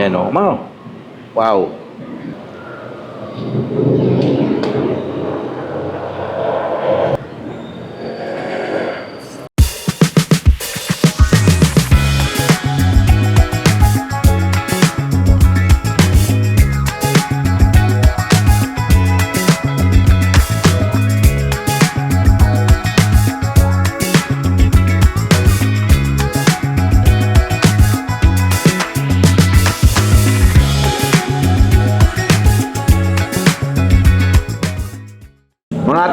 Yan o, Mao. Wow.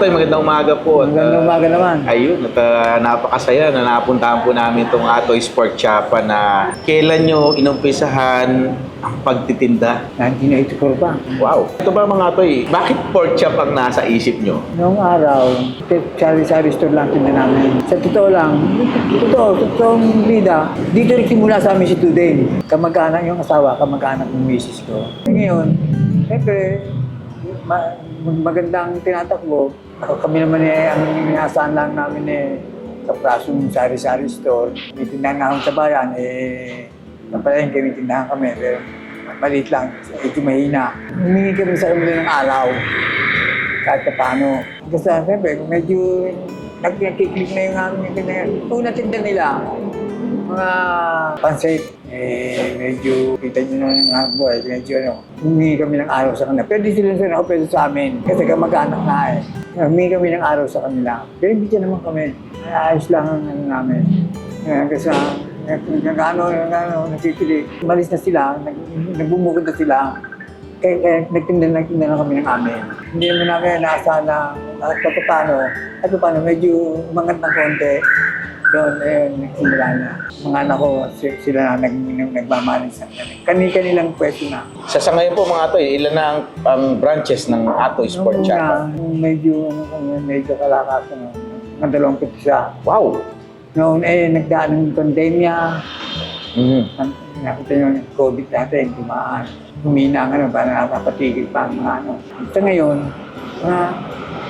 Atoy, magandang umaga po. At, Magandang ah, umaga naman. Ayun, at ah, napakasaya na napuntahan po namin itong Atoy Sport Chapa na kailan nyo inumpisahan ang pagtitinda. 1984 pa. Wow! Ito ba mga Atoy, bakit pork chop ang nasa isip nyo? Noong araw, sari-sari store lang tinda namin. Sa totoo lang, totoo, totoong bida, dito rin simula sa amin si Tudeng. Kamag-anak yung asawa, kamag-anak ng misis ko. Ngayon, siyempre, ma- magandang tinatakbo. Kami naman eh, ang inaasahan lang namin eh, sa prasong sari-sari store. May tindahan nga sa bayan, eh, napalayan kami tindahan kami. Pero maliit lang, ito mahina. Humingi kami sa kanila ng araw kahit pa paano. Kasi siyempre, medyo nag- nagkiklik na yung aming ganyan. Una tinda nila, mga pansit, eh, medyo kita nyo na yung mga boy, medyo ano, humingi kami ng araw sa kanila. Di sila sila ako pwede sa amin, kasi kamag-anak na eh. Humingi kami ng araw sa kanila. Pero hindi naman kami. Ayos lang ang ano namin. Eh, kasi nag-ano, nag-ano, nagkikili. Malis na sila, nag, nagbumukod na sila. Kaya, kaya nagtinda, nagtinda na kami ng amin. Hindi naman namin nasa na at paano, at paano, medyo umangat ng konti. Doon, eh, nagsimula na. Mga anak ko, si- sila na nag, nag, nagmamanis sa kanila. Kani-kanilang pwesto na. Sa sa ngayon po mga Atoy, ilan na ang, ang branches ng Atoy Sport Nung Chapa? una, medyo, ano, medyo kalakas, ano, ng dalawang pito siya. Wow! Noon eh, nagdaan ng pandemya, Mhm. Ang- nakita nyo yung COVID natin, tumaan. Humina ang ano, parang napapatigil pa ang mga ano. Sa ngayon, mga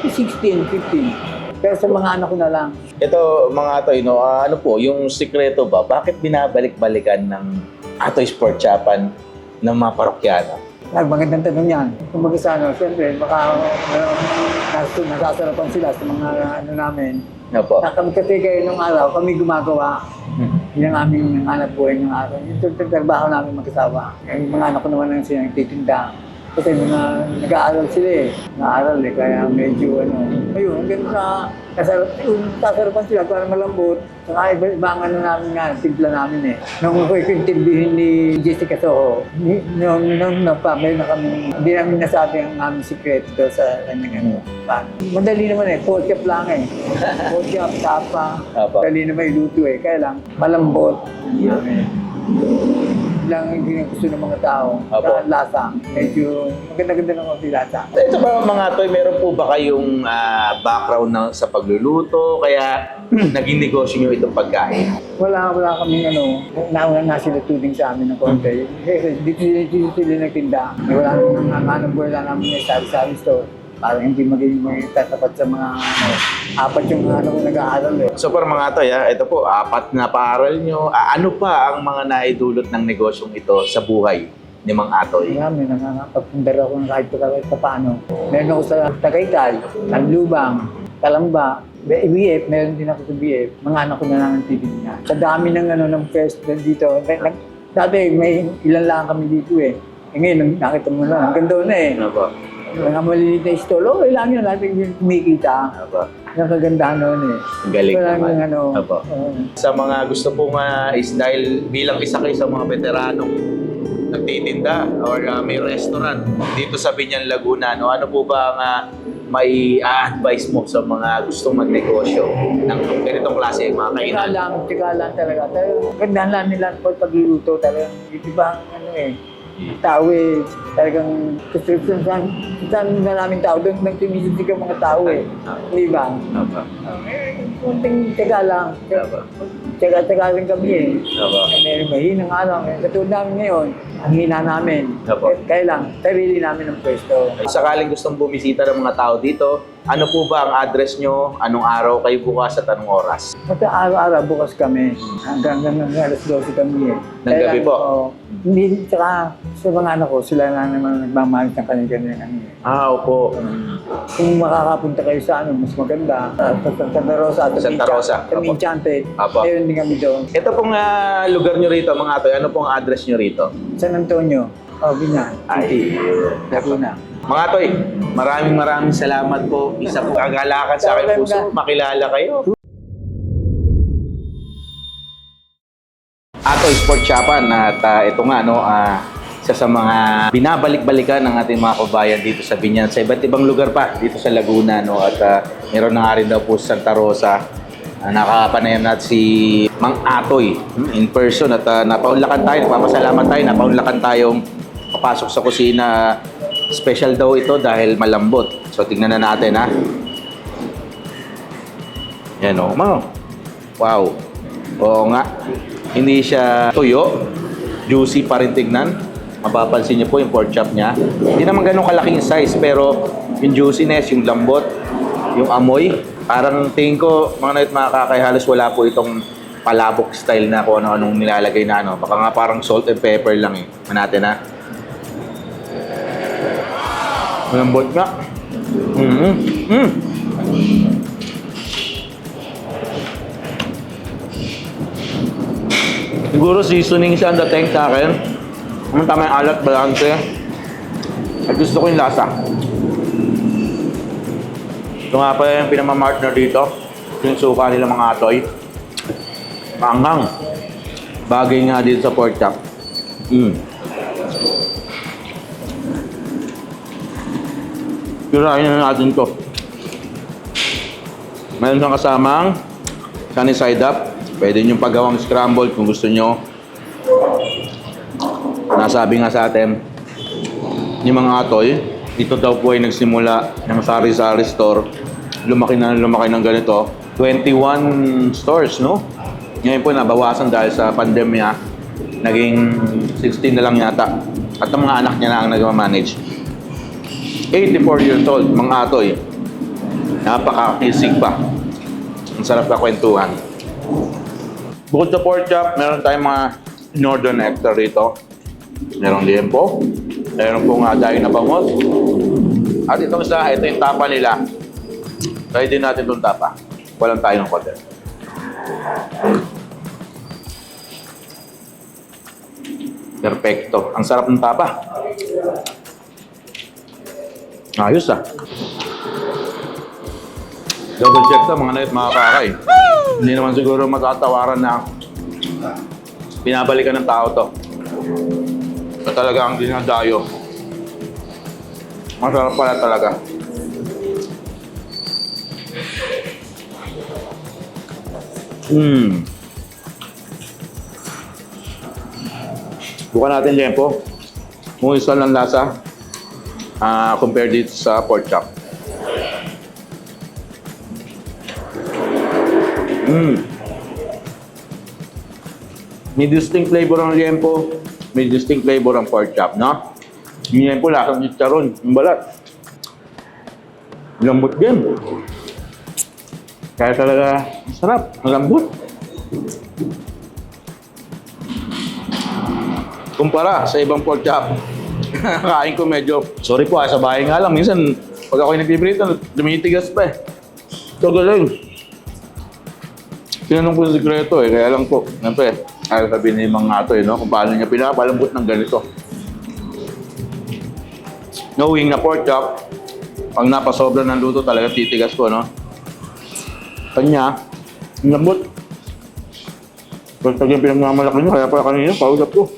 16, 15. Pero sa mga anak ko na lang, Ito mga Atoy, no, ah, ano po, yung sikreto ba, bakit binabalik-balikan ng Atoy Sport Chapan ng mga parokyano? Nag magandang tanong yan. Kung baga sa ano, siyempre, baka ano, nas- nasasarapan sila sa mga ano namin. Ano po? Na kami kasi kayo nung araw, kami gumagawa. Yan ang aming hanap buhay ng araw. Yung tut- trabaho namin mag-asawa. Yung mga anak ko naman ang sila nagtitinda. Kasi mga nag-aaral sila eh. Nag-aaral eh, kaya medyo ano. Ayun, hanggang sa kasarap, yung sasarapan sila, parang malambot. Saka iba, ibang ano namin nga, timpla namin eh. Nung ako ikintindihin ni Jessica Soho, nung, nung napamay na kami, hindi namin nasabi ang aming sikreto daw sa kanyang ano. Madali naman eh, chop lang eh. Chop, tapa, Apo. Dali na may luto eh. Kaya lang, malambot. Lang hindi na gusto ng mga tao. Apo. Saka lasa. Medyo maganda-ganda ng konti lasa. Ito ba mga Atoy, meron po ba kayong ah, background na, sa pagluluto? Kaya naging negosyo nyo itong pagkain? Wala, wala kaming ano, nauna na sila tuding sa amin ng konti. Kasi dito, dito, dito sila nagtinda. Eh, Wala naman ang buhay lang namin yung sari-sari store. Parang hindi magiging may tatapat sa mga ano, apat yung ano ko nag-aaral eh. So para mga Atoy, ah, ito po, apat na paaral nyo. Ah, ano pa ang mga naidulot ng negosyong ito sa buhay ni Mang Atoy? Marami, nakakapagpundar ako ng kahit kahit pa paano. Meron ako sa Tagaytay, Tanlubang, Talamba, BF, meron din ako sa BF. Mga anak ko na lang ang titignan. Sa dami ng ano ng fest dito, nag, dati may ilan lang kami dito eh. Eh ngayon, nakita mo na, hanggang doon na eh. Ano po? Mga maliliit na stall, oh, ilan yun, natin yung kumikita. Ano po? Ang kagandahan noon eh. Galing Walang naman. ano, Apo. oo. Sa mga gusto pong ah, is dahil bilang isa kayo sa mga veteranong nagtitinda or ah, may restaurant dito sa Binyan Laguna, no? ano po ba ang ah, may advice mo sa mga gustong magnegosyo ng ganitong klase, mga Teka kainan? lang, teka lang talaga. Talagang gandahan lang nila pag pagluluto talagang iba ano eh. Tao eh, talagang description saan, saan na namin tao, doon nang tumisisig ang mga tao eh. Di ba? Apa. Eh, kunting teka lang. Tsaga-tsaga rin kami eh. Opo. May mahina nga lang. Eh. Katulad namin ngayon, ang hina namin. Opo. Eh, Kaya lang, sarili namin ang pwesto. Sakaling gustong bumisita ng mga tao dito, ano po ba ang address nyo? Anong araw kayo bukas at anong oras? Basta araw-araw bukas kami. Hanggang hanggang alas 12 kami eh. Ng gabi po? oo. hindi, tsaka sa mga anak ko, sila na naman nagmamahal ng kanilang ano eh. Ah, opo. Kung makakapunta kayo sa ano, mas maganda. Uh, sa sa Santa Rosa at Santa Rosa, Sa opo. Enchanted. Opo. Ayun din kami doon. Ito pong ah, lugar nyo rito, mga atoy. Ano pong address nyo rito? San Antonio. Oh, Binyan. Ay. Laguna. Mga toy, maraming maraming salamat po. Isa po kagalakan sa aking puso. Makilala kayo. Atoy Sport Shopan at ah, ito nga no, ah, isa sa mga binabalik-balikan ng ating mga kabayan dito sa Binyan sa iba't ibang lugar pa dito sa Laguna no at ah, meron na nga rin daw po sa Santa Rosa uh, nakapanayam natin si Mang Atoy hmm, in person at uh, napaunlakan tayo, napapasalamat tayo, napaunlakan tayong papasok sa kusina. Special daw ito dahil malambot. So tingnan na natin ha. Yan o. Wow. Wow. Oo nga. Hindi siya tuyo. Juicy pa rin tignan. Mapapansin niyo po yung pork chop niya. Hindi naman ganun kalaking size pero yung juiciness, yung lambot, yung amoy, parang tingin ko mga night mga kakay halos wala po itong palabok style na kung ano-anong nilalagay na ano. Baka nga parang salt and pepper lang eh. Manatin ha. Malambot nga. Mm-hmm. Mm. Siguro seasoning siya ang dating sa akin. Ang tama yung alat, balance. At gusto ko yung lasa. Ito nga pa yung pinamamartner dito. Yung suka nila mga atoy. Maanghang. Bagay nga dito sa pork chop. Mm. Kirain na natin to. Meron siyang kasamang sunny side up. Pwede nyo paggawang scramble kung gusto nyo. Nasabi nga sa atin, yung mga atoy, dito daw po ay nagsimula ng sari-sari store. Lumaki na lumaki ng ganito. 21 stores, no? Ngayon po nabawasan dahil sa pandemya. Naging 16 na lang yata. At ang mga anak niya na ang nag-manage. 84 years old, mga atoy. Napaka-kisig pa. Ang sarap na kwentuhan. Bukod sa pork chop, meron tayong mga northern nectar rito. Merong liempo. Meron po nga dayo na bangot. At itong isa, ito yung tapa nila. Try din natin itong tapa. Walang tayo ng kote. Perfecto. Ang sarap ng tapa. Ayos ah. Double check to mga night mga kakay. Hindi naman siguro matatawaran na pinabalikan ng tao to. Ito talaga ang dinadayo. Masarap pala talaga. Hmm. Bukan natin lempo. Kung isa lang lasa, ah compare dito sa pork chop. Mm. May distinct flavor ang liempo, may distinct flavor ang pork chop, no? Yung liempo, lasang chicharon, yung balat. Lambot din. Kaya talaga, sarap, lambot. Kumpara sa ibang pork chop, kain ko medyo, sorry po ah, sa bahay nga lang, minsan pag ako'y nagpiprito, lumitigas pa eh. Ito galing. Tinanong ko yung sikreto eh, kaya lang po, siyempre, ayaw sabihin ni mga ato eh, no? kung paano niya pinapalambot ng ganito. Knowing na pork chop, pag napasobra ng luto talaga titigas ko, no? Kanya, lambot. Basta yung pinagmamalaki niyo, kaya pala kanina, pausap ko.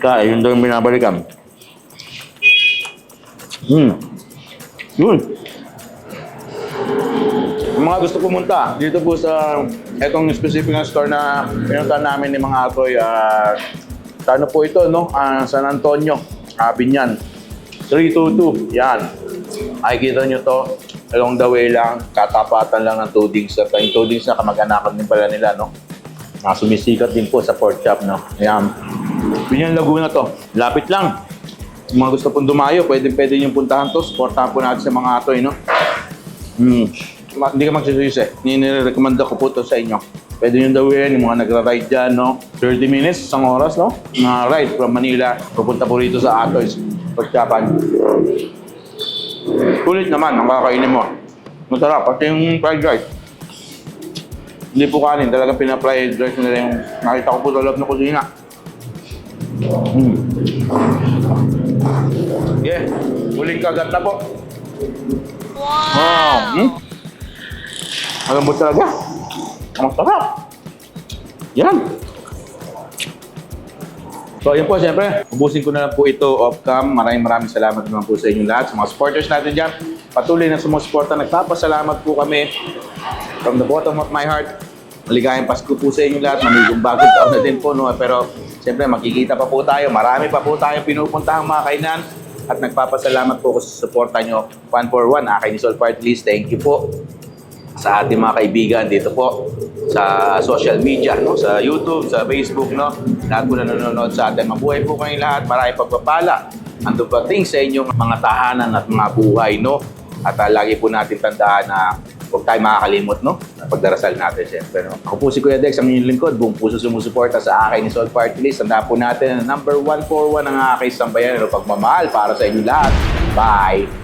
Ika, eh, yun daw yung binabalikan. Hmm. Yun. Yung mga gusto pumunta dito po sa etong specific na store na pinunta namin ni mga atoy ah sa ano po ito no Ah, San Antonio ah, Binyan 322 yan makikita nyo to along the way lang, katapatan lang ng tudings at yung tudings na kamag-anakan din pala nila, no? Na sumisikat din po sa pork chop, no? Ayan. Binyan Laguna to. Lapit lang. Kung mga gusto pong dumayo, pwede pwede nyo puntahan to. Supportahan po natin sa mga atoy, no? Hmm. Ma- Hindi ka magsisisi. Nire-recommend ko po to sa inyo. Pwede nyo dawin yung mga nagra-ride dyan, no? 30 minutes, isang oras, no? Na ride from Manila, pupunta po rito sa Atoys, Pagkapan. Kulit naman ang kakainin mo. Masarap, pati yung fried rice. Hindi po kanin, talagang pina-fried rice nila yung nakita ko po sa loob ng kusina. Mm. Yeah, huling kagat na po. Wow! Hmm? Malambot talaga. Ang sarap. Yan. So, yun po, siyempre, ubusin ko na lang po ito off-cam. Maraming maraming salamat naman po sa inyong lahat, sa mga supporters natin dyan. Patuloy na sumusuporta. Nagpapasalamat po kami from the bottom of my heart. Maligayang Pasko po sa inyong lahat. Manigong bagong taon na din po. No? Pero, siyempre, magkikita pa po tayo. Marami pa po tayong pinupuntahang mga kainan. At nagpapasalamat po ko sa suporta nyo. One for one, Akin Sol Part List. Thank you po sa ating mga kaibigan dito po sa social media, no? sa YouTube, sa Facebook, no? Lahat po na nanonood sa atin. Mabuhay po kayong lahat. Maraming pagpapala ang dumating sa inyong mga tahanan at mga buhay, no? At ah, lagi po natin tandaan na huwag tayo makakalimot, no? Sa Pagdarasal natin, siyempre, no? Ako po si Kuya Dex, ang inyong lingkod. Buong puso sumusuporta sa akin ni Soul Party List. Tandaan po natin na number 141 ang aking sambayan. Ano, pagmamahal para sa inyong lahat. Bye!